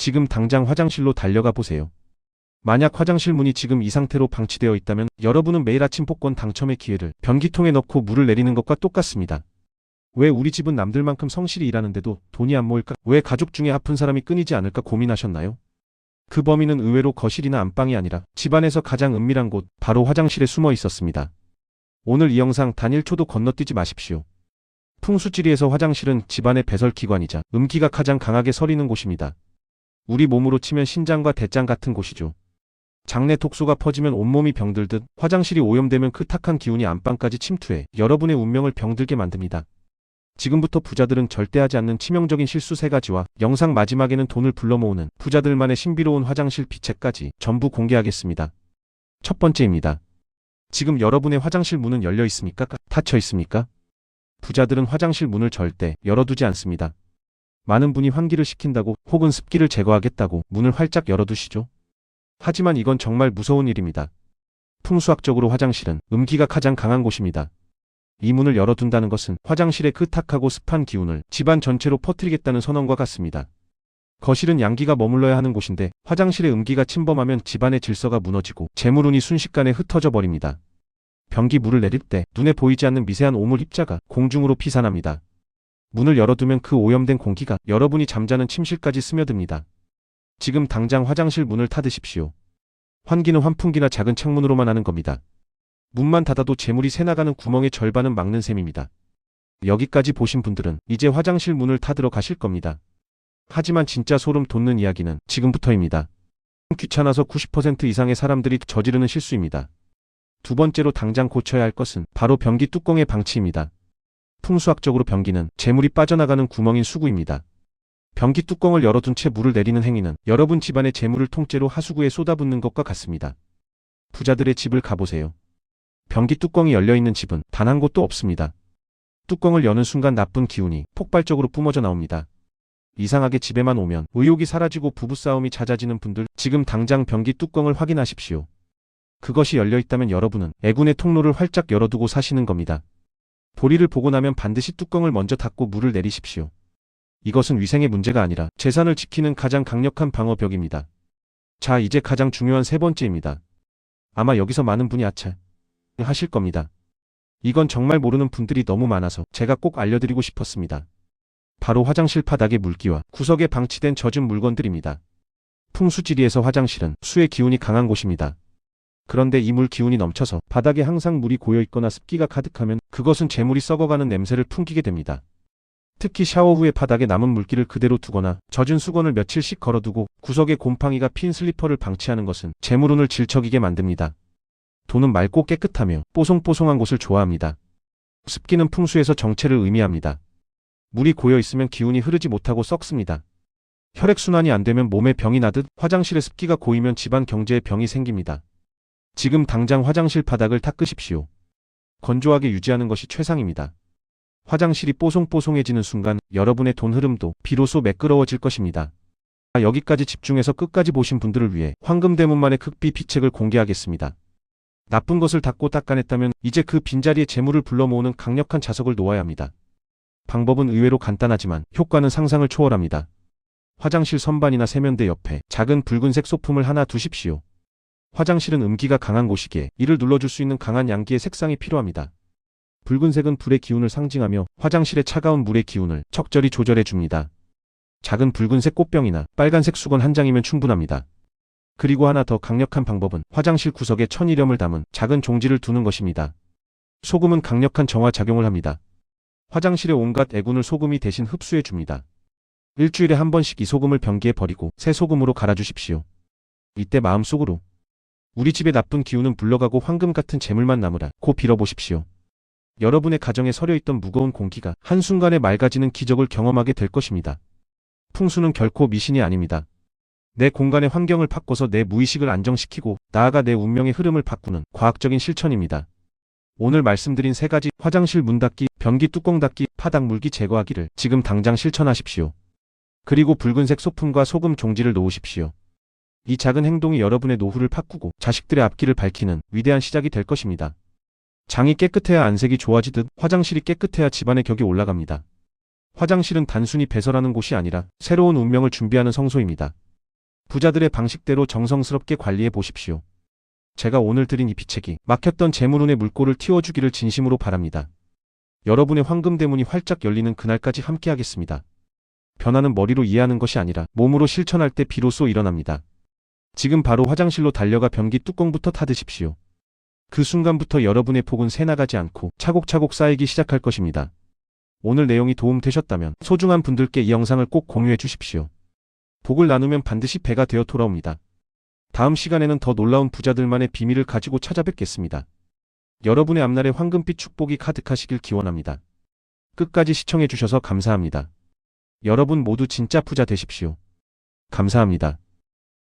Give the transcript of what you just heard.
지금 당장 화장실로 달려가 보세요. 만약 화장실 문이 지금 이 상태로 방치되어 있다면 여러분은 매일 아침 복권 당첨의 기회를 변기통에 넣고 물을 내리는 것과 똑같습니다. 왜 우리 집은 남들만큼 성실히 일하는데도 돈이 안 모일까? 왜 가족 중에 아픈 사람이 끊이지 않을까 고민하셨나요? 그 범인은 의외로 거실이나 안방이 아니라 집안에서 가장 은밀한 곳, 바로 화장실에 숨어 있었습니다. 오늘 이 영상 단 1초도 건너뛰지 마십시오. 풍수지리에서 화장실은 집안의 배설기관이자 음기가 가장 강하게 서리는 곳입니다. 우리 몸으로 치면 신장과 대장 같은 곳이죠. 장내 독소가 퍼지면 온몸이 병들듯 화장실이 오염되면 그 탁한 기운이 안방까지 침투해 여러분의 운명을 병들게 만듭니다. 지금부터 부자들은 절대 하지 않는 치명적인 실수 세 가지와 영상 마지막에는 돈을 불러 모으는 부자들만의 신비로운 화장실 비책까지 전부 공개하겠습니다. 첫 번째입니다. 지금 여러분의 화장실 문은 열려 있습니까? 닫혀 있습니까? 부자들은 화장실 문을 절대 열어두지 않습니다. 많은 분이 환기를 시킨다고 혹은 습기를 제거하겠다고 문을 활짝 열어두시죠. 하지만 이건 정말 무서운 일입니다. 풍수학적으로 화장실은 음기가 가장 강한 곳입니다. 이 문을 열어둔다는 것은 화장실의 그 탁하고 습한 기운을 집안 전체로 퍼뜨리겠다는 선언과 같습니다. 거실은 양기가 머물러야 하는 곳인데 화장실의 음기가 침범하면 집안의 질서가 무너지고 재물운이 순식간에 흩어져 버립니다. 변기 물을 내릴 때 눈에 보이지 않는 미세한 오물 입자가 공중으로 피산합니다. 문을 열어두면 그 오염된 공기가 여러분이 잠자는 침실까지 스며듭니다. 지금 당장 화장실 문을 닫으십시오. 환기는 환풍기나 작은 창문으로만 하는 겁니다. 문만 닫아도 재물이 새나가는 구멍의 절반은 막는 셈입니다. 여기까지 보신 분들은 이제 화장실 문을 닫으러 가실 겁니다. 하지만 진짜 소름 돋는 이야기는 지금부터입니다. 귀찮아서 90% 이상의 사람들이 저지르는 실수입니다. 두 번째로 당장 고쳐야 할 것은 바로 변기 뚜껑의 방치입니다. 풍수학적으로 변기는 재물이 빠져나가는 구멍인 수구입니다. 변기 뚜껑을 열어둔 채 물을 내리는 행위는 여러분 집안의 재물을 통째로 하수구에 쏟아붓는 것과 같습니다. 부자들의 집을 가보세요. 변기 뚜껑이 열려있는 집은 단 한 곳도 없습니다. 뚜껑을 여는 순간 나쁜 기운이 폭발적으로 뿜어져 나옵니다. 이상하게 집에만 오면 의욕이 사라지고 부부싸움이 잦아지는 분들 지금 당장 변기 뚜껑을 확인하십시오. 그것이 열려있다면 여러분은 애군의 통로를 활짝 열어두고 사시는 겁니다. 보리를 보고 나면 반드시 뚜껑을 먼저 닫고 물을 내리십시오. 이것은 위생의 문제가 아니라 재산을 지키는 가장 강력한 방어벽입니다. 자, 이제 가장 중요한 세 번째입니다. 아마 여기서 많은 분이 아차 하실 겁니다. 이건 정말 모르는 분들이 너무 많아서 제가 꼭 알려드리고 싶었습니다. 바로 화장실 바닥의 물기와 구석에 방치된 젖은 물건들입니다. 풍수지리에서 화장실은 수의 기운이 강한 곳입니다. 그런데 이 물 기운이 넘쳐서 바닥에 항상 물이 고여 있거나 습기가 가득하면 그것은 재물이 썩어가는 냄새를 풍기게 됩니다. 특히 샤워 후에 바닥에 남은 물기를 그대로 두거나 젖은 수건을 며칠씩 걸어두고 구석에 곰팡이가 핀 슬리퍼를 방치하는 것은 재물운을 질척이게 만듭니다. 돈은 맑고 깨끗하며 뽀송뽀송한 곳을 좋아합니다. 습기는 풍수에서 정체를 의미합니다. 물이 고여 있으면 기운이 흐르지 못하고 썩습니다. 혈액순환이 안 되면 몸에 병이 나듯 화장실에 습기가 고이면 집안 경제에 병이 생깁니다. 지금 당장 화장실 바닥을 닦으십시오. 건조하게 유지하는 것이 최상입니다. 화장실이 뽀송뽀송해지는 순간 여러분의 돈 흐름도 비로소 매끄러워질 것입니다. 아, 여기까지 집중해서 끝까지 보신 분들을 위해 황금대문만의 극비 비책을 공개하겠습니다. 나쁜 것을 닦고 닦아냈다면 이제 그 빈자리에 재물을 불러 모으는 강력한 자석을 놓아야 합니다. 방법은 의외로 간단하지만 효과는 상상을 초월합니다. 화장실 선반이나 세면대 옆에 작은 붉은색 소품을 하나 두십시오. 화장실은 음기가 강한 곳이기에 이를 눌러줄 수 있는 강한 양기의 색상이 필요합니다. 붉은색은 불의 기운을 상징하며 화장실의 차가운 물의 기운을 적절히 조절해 줍니다. 작은 붉은색 꽃병이나 빨간색 수건 한 장이면 충분합니다. 그리고 하나 더 강력한 방법은 화장실 구석에 천일염을 담은 작은 종지를 두는 것입니다. 소금은 강력한 정화 작용을 합니다. 화장실의 온갖 애군을 소금이 대신 흡수해 줍니다. 일주일에 한 번씩 이 소금을 변기에 버리고 새 소금으로 갈아주십시오. 이때 마음속으로 우리 집의 나쁜 기운은 물러가고 황금 같은 재물만 남으라 고 빌어보십시오. 여러분의 가정에 서려있던 무거운 공기가 한순간에 맑아지는 기적을 경험하게 될 것입니다. 풍수는 결코 미신이 아닙니다. 내 공간의 환경을 바꿔서 내 무의식을 안정시키고 나아가 내 운명의 흐름을 바꾸는 과학적인 실천입니다. 오늘 말씀드린 세 가지 화장실 문 닫기, 변기 뚜껑 닫기, 파닥 물기 제거하기를 지금 당장 실천하십시오. 그리고 붉은색 소품과 소금 종지를 놓으십시오. 이 작은 행동이 여러분의 노후를 바꾸고 자식들의 앞길을 밝히는 위대한 시작이 될 것입니다. 장이 깨끗해야 안색이 좋아지듯 화장실이 깨끗해야 집안의 격이 올라갑니다. 화장실은 단순히 배설하는 곳이 아니라 새로운 운명을 준비하는 성소입니다. 부자들의 방식대로 정성스럽게 관리해 보십시오. 제가 오늘 드린 이 비책이 막혔던 재물운의 물꼬를 틔워주기를 진심으로 바랍니다. 여러분의 황금 대문이 활짝 열리는 그날까지 함께하겠습니다. 변화는 머리로 이해하는 것이 아니라 몸으로 실천할 때 비로소 일어납니다. 지금 바로 화장실로 달려가 변기 뚜껑부터 닫으십시오. 그 순간부터 여러분의 복은 새나가지 않고 차곡차곡 쌓이기 시작할 것입니다. 오늘 내용이 도움되셨다면 소중한 분들께 이 영상을 꼭 공유해 주십시오. 복을 나누면 반드시 배가 되어 돌아옵니다. 다음 시간에는 더 놀라운 부자들만의 비밀을 가지고 찾아뵙겠습니다. 여러분의 앞날에 황금빛 축복이 가득하시길 기원합니다. 끝까지 시청해 주셔서 감사합니다. 여러분 모두 진짜 부자 되십시오. 감사합니다.